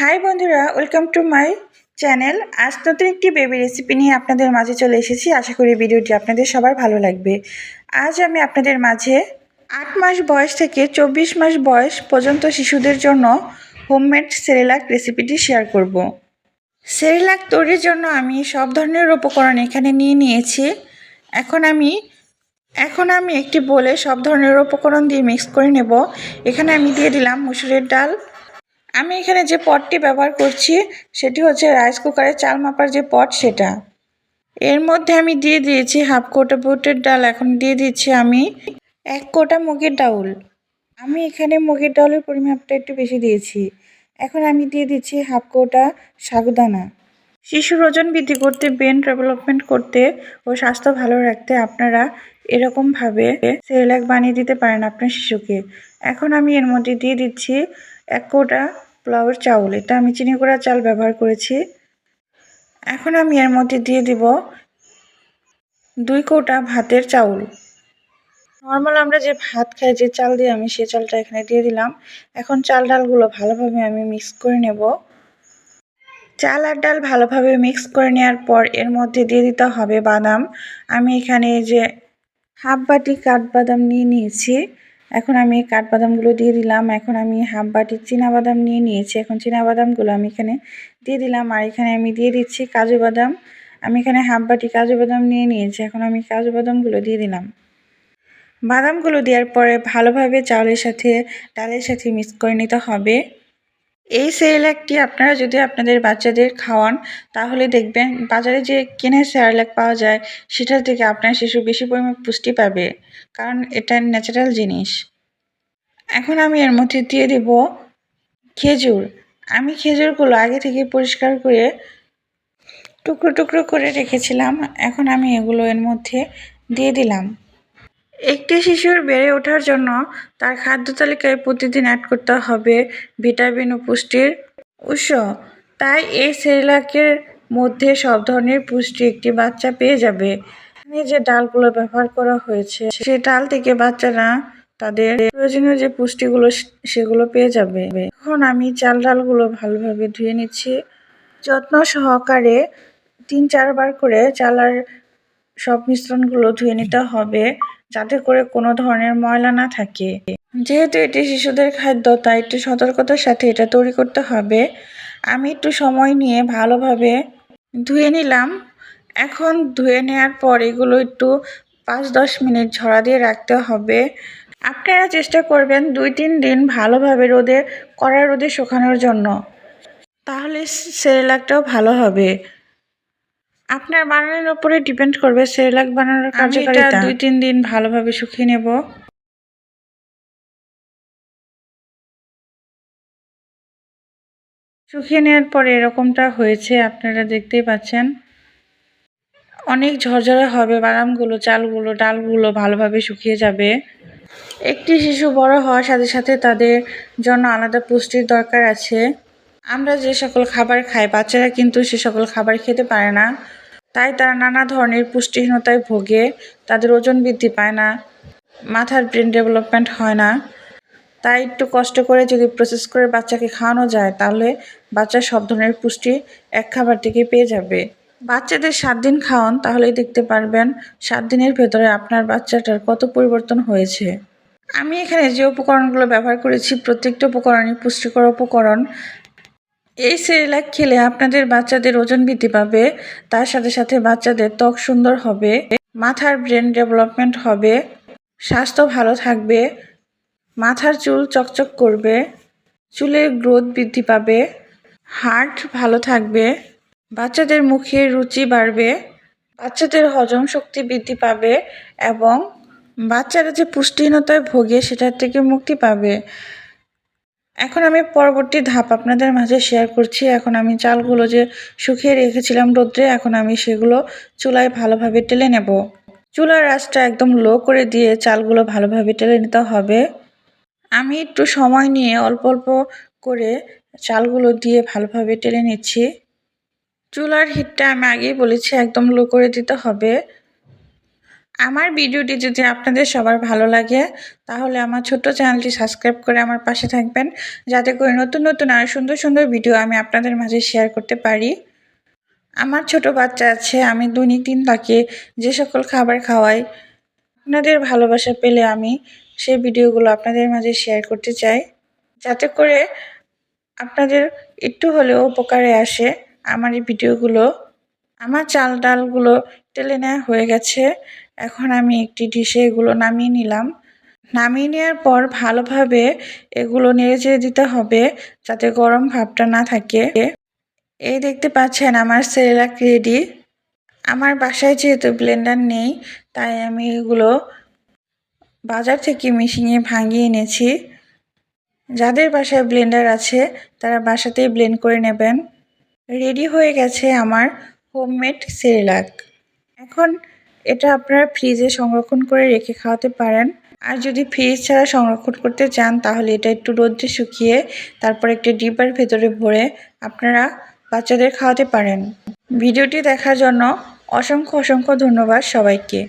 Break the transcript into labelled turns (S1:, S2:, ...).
S1: High বন্ধুরা, welcome to my channel. আজ নতুন একটি বেবি রেসিপি নিয়ে আপনাদের মাঝে চলে এসেছি। আশা করি ভিডিওটি আপনাদের সবার ভালো লাগবে। আজ আমি আপনাদের মাঝে আট মাস বয়স থেকে চব্বিশ মাস বয়স পর্যন্ত শিশুদের জন্য হোমমেড সেরেলাক রেসিপিটি শেয়ার করব। সেরেলাক তৈরির জন্য আমি সব ধরনের উপকরণ এখানে নিয়ে নিয়েছি। এখন আমি এখন আমি একটি বলে সব ধরনের উপকরণ দিয়ে মিক্স করে নেব। এখানে আমি দিয়ে দিলাম মুসুরের ডাল আমি এখানে যে পটটি ব্যবহার করছি, সেটি হচ্ছে রাইস কুকারে চাল মাপার যে পট সেটা। এর মধ্যে আমি দিয়ে দিয়েছি হাফ কোটা বুটের ডাল, এখন দিয়ে দিচ্ছি আমি এক কোটা মুগের ডাউল। আমি এখানে মুগের ডাউলের পরিমাপটা একটু বেশি দিয়েছি। এখন আমি দিয়ে দিচ্ছি হাফ কোটা সাগুদানা। শিশুর ওজন বৃদ্ধি করতে ব্রেন ডেভেলপমেন্ট করতে ও স্বাস্থ্য ভালো রাখতে আপনারা এরকমভাবে সেরেলাক বানিয়ে দিতে পারেন আপনার শিশুকে। এখন আমি এর মধ্যে দিয়ে দিচ্ছি এক কোটা পোলাওয়ের চাউল। এটা আমি চিনি গুঁড়া চাল ব্যবহার করেছি। এখন আমি এর মধ্যে দিয়ে দিব দুই কোটা ভাতের চাউল। নর্মাল আমরা যে ভাত খাই, যে চাল দিয়ে আমি সে চালটা এখানে দিয়ে দিলাম। এখন চাল ডালগুলো ভালোভাবে আমি মিক্স করে নেব। চাল আর ডাল ভালোভাবে মিক্স করে নেওয়ার পর এর মধ্যে দিয়ে দিতে হবে বাদাম। আমি এখানে যে হাফ বাটি কাঠবাদাম নিয়ে নিয়েছি। এখন আমি কাঠবাদামগুলো দিয়ে দিলাম। এখন আমি হাফ বাটি বাদাম নিয়ে নিয়েছি। এখন বাদামগুলো আমি এখানে দিয়ে দিলাম। আর এখানে আমি দিয়ে দিচ্ছি কাজু বাদাম। আমি এখানে হাফ বাটি কাজু বাদাম নিয়ে নিয়েছি। এখন আমি কাজু বাদামগুলো দিয়ে দিলাম। বাদামগুলো দেওয়ার পরে ভালোভাবে চাউলের সাথে, ডালের সাথে মিক্স করে নিতে হবে। এই সেরেলাকটি আপনারা যদি আপনাদের বাচ্চাদের খাওয়ান, তাহলে দেখবেন বাজারে যে কেনের সেরেলাক পাওয়া যায়, সেটা থেকে আপনার শিশু বেশি পরিমাণ পুষ্টি পাবে, কারণ এটা ন্যাচারাল জিনিস। এখন আমি এর মধ্যে দিয়ে দেব খেজুর। আমি খেজুরগুলো আগে থেকে পরিষ্কার করে টুকরো টুকরো করে রেখেছিলাম, এখন আমি এগুলো এর মধ্যে দিয়ে দিলাম। একটি শিশুর বেড়ে ওঠার জন্য তার খাদ্য তালিকায় প্রতিদিন অ্যাড করতে হবে ভিটামিন ও পুষ্টির উৎস। তাই এই সেরেলাকের মধ্যে সব ধরনের পুষ্টি একটি বাচ্চা পেয়ে যাবে। এখানে যে ডালগুলো ব্যবহার করা হয়েছে, সে ডাল থেকে বাচ্চারা তাদের প্রয়োজনীয় যে পুষ্টিগুলো সেগুলো পেয়ে যাবে। এখন আমি চাল ডালগুলো ভালোভাবে ধুয়ে নিচ্ছি। যত্ন সহকারে তিন চারবার করে চালার সব মিশ্রণগুলো ধুয়ে নিতে হবে। যাতে করে কোনো ধরনের ময়লা না থাকে। যেহেতু এটি শিশুদের খাদ্য, তাই একটু সতর্কতার সাথে এটা তৈরি করতে হবে। আমি একটু সময় নিয়ে ভালোভাবে ধুয়ে নিলাম। এখন ধুয়ে নেওয়ার পর এগুলো একটু পাঁচ দশ মিনিট ঝরা দিয়ে রাখতে হবে। আপনারা চেষ্টা করবেন দুই তিন দিন ভালোভাবে রোদে, কড়া রোদে শুকানোর জন্য। তাহলে সেরেলাকটাও ভালো হবে। আপনার বানানোর উপরে ডিপেন্ড করবে সেরেলাক বানানোর কার্যকারিতা। দুই তিন দিন ভালোভাবে শুকিয়ে নেব। শুকিয়ে নেওয়ার পরে এরকমটা হয়েছে আপনারা দেখতেই পাচ্ছেন। অনেক ঝরঝরে হবে বাদামগুলো চালগুলো ডালগুলো ভালোভাবে শুকিয়ে যাবে। একটি শিশু বড় হওয়ার সাথে সাথে তাদের জন্য আলাদা পুষ্টির দরকার আছে। আমরা যে সকল খাবার খাই বাচ্চারা কিন্তু সে সকল খাবার খেতে পারে না। তাই তারা নানা ধরনের পুষ্টিহীনতায় ভোগে, তাদের ওজন বৃদ্ধি পায় না, মাথার ব্রেন ডেভেলপমেন্ট হয় না। তাই একটু কষ্ট করে যদি প্রসেস করে বাচ্চাকে খাওয়ানো যায়, তাহলে বাচ্চা সব ধরনের পুষ্টি এক খাবার থেকে পেয়ে যাবে। বাচ্চাদের সাত দিন খাওয়ান, তাহলেই দেখতে পারবেন সাত দিনের ভেতরে আপনার বাচ্চাটার কত পরিবর্তন হয়েছে। আমি এখানে যে উপকরণগুলো ব্যবহার করেছি, প্রত্যেকটা উপকরণই পুষ্টিকর উপকরণ। এই সেরেলাক খেলে আপনাদের বাচ্চাদের ওজন বৃদ্ধি পাবে, তার সাথে সাথে বাচ্চাদের ত্বক সুন্দর হবে, মাথার ব্রেন ডেভেলপমেন্ট হবে, স্বাস্থ্য ভালো থাকবে, মাথার চুল চকচক করবে, চুলের গ্রোথ বৃদ্ধি পাবে হার্ট ভালো থাকবে, বাচ্চাদের মুখে রুচি বাড়বে, বাচ্চাদের হজম শক্তি বৃদ্ধি পাবে এবং বাচ্চারা যে পুষ্টিহীনতায় ভোগে সেটার থেকে মুক্তি পাবে। এখন আমি পরবর্তী ধাপ আপনাদের মাঝে শেয়ার করছি। এখন আমি চালগুলো যে শুকিয়ে রেখেছিলাম রোদ্রে, এখন আমি সেগুলো চুলায় ভালোভাবে টেলে নেব। চুলার রাসটা একদম লো করে দিয়ে চালগুলো ভালোভাবে টেলে নিতে হবে। আমি একটু সময় নিয়ে অল্প অল্প করে চালগুলো দিয়ে ভালোভাবে টেলে নিচ্ছি। চুলার হিটটা আমি আগেই বলেছি একদম লো করে দিতে হবে। আমার ভিডিওটি যদি আপনাদের সবার ভালো লাগে, তাহলে আমার ছোট্ট চ্যানেলটি সাবস্ক্রাইব করে আমার পাশে থাকবেন, যাতে করে নতুন নতুন আর সুন্দর সুন্দর ভিডিও আমি আপনাদের মাঝে শেয়ার করতে পারি। আমার ছোট বাচ্চা আছে, আমি দৈনিক দিন তাকে যে সকল খাবার খাওয়াই, আপনাদের ভালোবাসা পেলে আমি সেই ভিডিওগুলো আপনাদের মাঝে শেয়ার করতে চাই। যাতে করে আপনাদের একটু হলেও উপকারে আসে আমার এই ভিডিওগুলো। আমার চাল ডালগুলো টেলে নেওয়া হয়ে গেছে। এখন আমি একটি ডিশে এগুলো নামিয়ে নিলাম। নামিয়ে নেওয়ার পর ভালোভাবে এগুলো নেড়ে চেড়ে দিতে হবে যাতে গরম ভাবটা না থাকে। এই দেখতে পাচ্ছেন আমার সেরেলাক রেডি? আমার বাসায় যেহেতু ব্লেন্ডার নেই, তাই আমি এগুলো বাজার থেকে মেশিনে ভাঙিয়ে এনেছি। যাদের বাসায় ব্লেন্ডার আছে, তারা বাসাতেই ব্লেন্ড করে নেবেন। রেডি হয়ে গেছে আমার হোমমেড সেরেলাক এখন এটা আপনারা ফ্রিজে সংরক্ষণ করে রেখে খাওয়াতে পারেন। আর যদি ফ্রিজ ছাড়া সংরক্ষণ করতে চান, তাহলে এটা একটু রোদ্রে শুকিয়ে, তারপর একটি ডিব্বার ভেতরে ভরে আপনারা বাচ্চাদের খাওয়াতে পারেন। ভিডিওটি দেখার জন্য অসংখ্য অসংখ্য ধন্যবাদ সবাইকে।